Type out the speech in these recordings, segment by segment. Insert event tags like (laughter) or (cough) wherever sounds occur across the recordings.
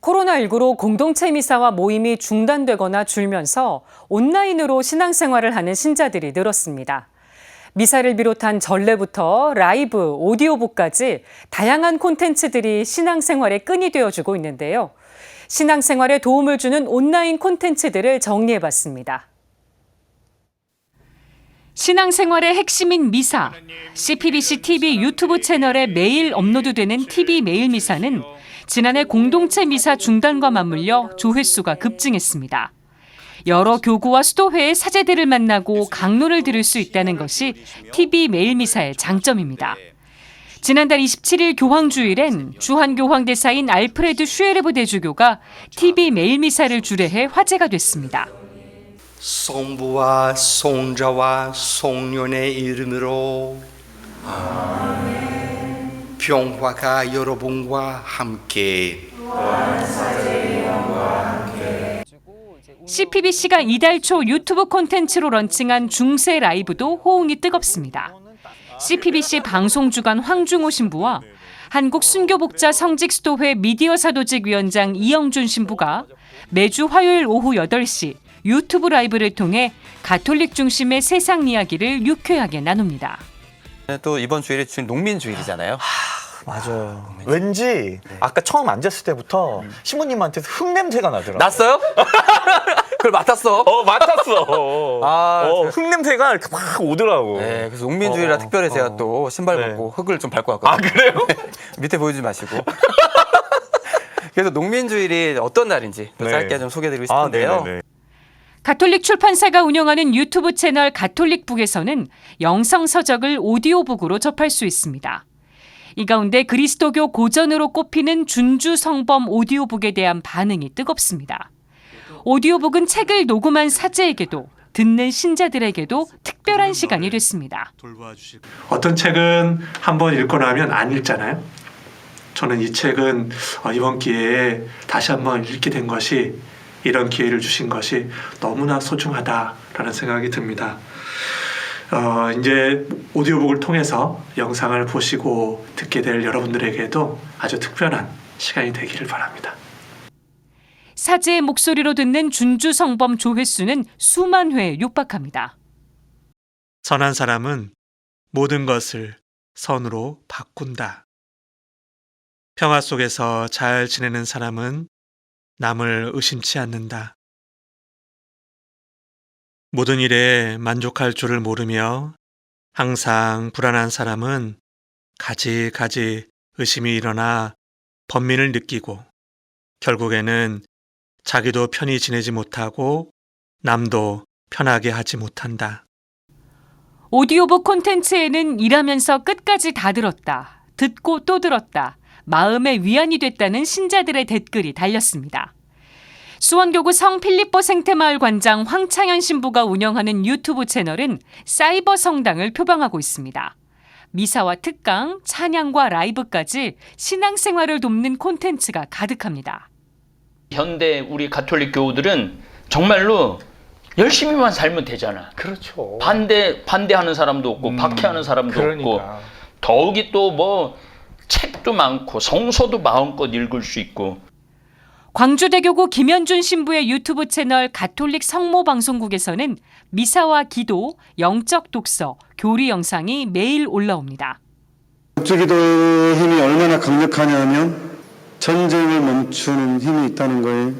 코로나19로 공동체 미사와 모임이 중단되거나 줄면서 온라인으로 신앙생활을 하는 신자들이 늘었습니다. 미사를 비롯한 전례부터 라이브, 오디오북까지 다양한 콘텐츠들이 신앙생활의 끈이 되어주고 있는데요. 신앙생활에 도움을 주는 온라인 콘텐츠들을 정리해봤습니다. 신앙생활의 핵심인 미사, CPBC TV 유튜브 채널에 매일 업로드되는 TV 매일 미사는 지난해 공동체 미사 중단과 맞물려 조회수가 급증했습니다. 여러 교구와 수도회의 사제들을 만나고 강론을 들을 수 있다는 것이 TV 매일 미사의 장점입니다. 지난달 27일 교황주일엔 주한교황 대사인 알프레드 슈에르브 대주교가 TV 매일 미사를 주례해 화제가 됐습니다. 성부와 성자와 성령의 이름으로. 평화가 여러분과 함께. CPBC가 이달 초 유튜브 콘텐츠로 런칭한 중세 라이브도 호응이 뜨겁습니다. CPBC 방송주간 황중호 신부와 한국 순교복자 성직수도회 미디어 사도직 위원장 이영준 신부가 매주 화요일 오후 8시 유튜브 라이브를 통해 가톨릭 중심의 세상 이야기를 유쾌하게 나눕니다. 또 이번 주일이 주일 농민 주일이잖아요. 맞아요. 왠지 아까 처음 앉았을 때부터 신부님한테서 흙냄새가 나더라고요. 났어요? (laughs) 그걸 맡았어. 어, 맡았어. (laughs) 아, 어, 저- 흙냄새가 이렇게 막 오더라고. 네, 그래서 농민 주일이라 어, 특별히 어. 제가 또 신발 네. 벗고 흙을 좀 밟고 왔거든요. 아, 그래요? (laughs) 밑에 보여주지 마시고. 그래서 농민 주일이 어떤 날인지 또 네. 짧게 좀 소개해드리고 아, 싶은데요. 네네네. 가톨릭 출판사가 운영하는 유튜브 채널 가톨릭북에서는 영성 서적을 오디오북으로 접할 수 있습니다. 이 가운데 그리스도교 고전으로 꼽히는 준주 성범 오디오북에 대한 반응이 뜨겁습니다. 오디오북은 책을 녹음한 사제에게도 듣는 신자들에게도 특별한 시간이 됐습니다. 어떤 책은 한번 읽고 나면 안 읽잖아요. 저는 이 책은 어, 이번 기회에 다시 한번 읽게 된 것이 이런 기회를 주신 것이 너무나 소중하다라는 생각이 듭니다. 어, 이제 오디오북을 통해서 영상을 보시고 듣게 될 여러분들에게도 아주 특별한 시간이 되기를 바랍니다. 사제의 목소리로 듣는 준주 성범 조회수는 수만 회에 육박합니다. 선한 사람은 모든 것을 선으로 바꾼다. 평화 속에서 잘 지내는 사람은 남을 의심치 않는다. 모든 일에 만족할 줄을 모르며 항상 불안한 사람은 가지가지 의심이 일어나 번민을 느끼고 결국에는 자기도 편히 지내지 못하고 남도 편하게 하지 못한다. 오디오북 콘텐츠에는 일하면서 끝까지 다 들었다. 듣고 또 들었다. 마음의 위안이 됐다는 신자들의 댓글이 달렸습니다. 수원교구 성 필리포 생태마을 관장 황창현 신부가 운영하는 유튜브 채널은 사이버 성당을 표방하고 있습니다. 미사와 특강, 찬양과 라이브까지 신앙생활을 돕는 콘텐츠가 가득합니다. 현대 우리 가톨릭 교우들은 정말로 열심히만 살면 되잖아. 그렇죠. 반대 반대하는 사람도 없고 음, 박해하는 사람도 없고 그러니까. 더욱이 또 뭐 책도 많고 성서도 마음껏 읽을 수 있고 광주대교구 김현준 신부의 유튜브 채널 가톨릭 성모 방송국에서는 미사와 기도, 영적 독서, 교리 영상이 매일 올라옵니다. 목주기도의 힘이 얼마나 강력하냐면 전쟁을 멈추는 힘이 있다는 거예요.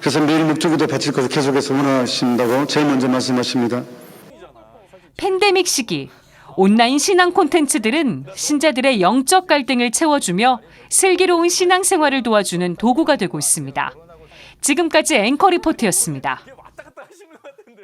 그래서 매일 목주기도 바칠 것을 계속해서 원하신다고 제일 먼저 말씀하십니다. 팬데믹 시기 온라인 신앙 콘텐츠들은 신자들의 영적 갈등을 채워주며 슬기로운 신앙 생활을 도와주는 도구가 되고 있습니다. 지금까지 앵커 리포트였습니다.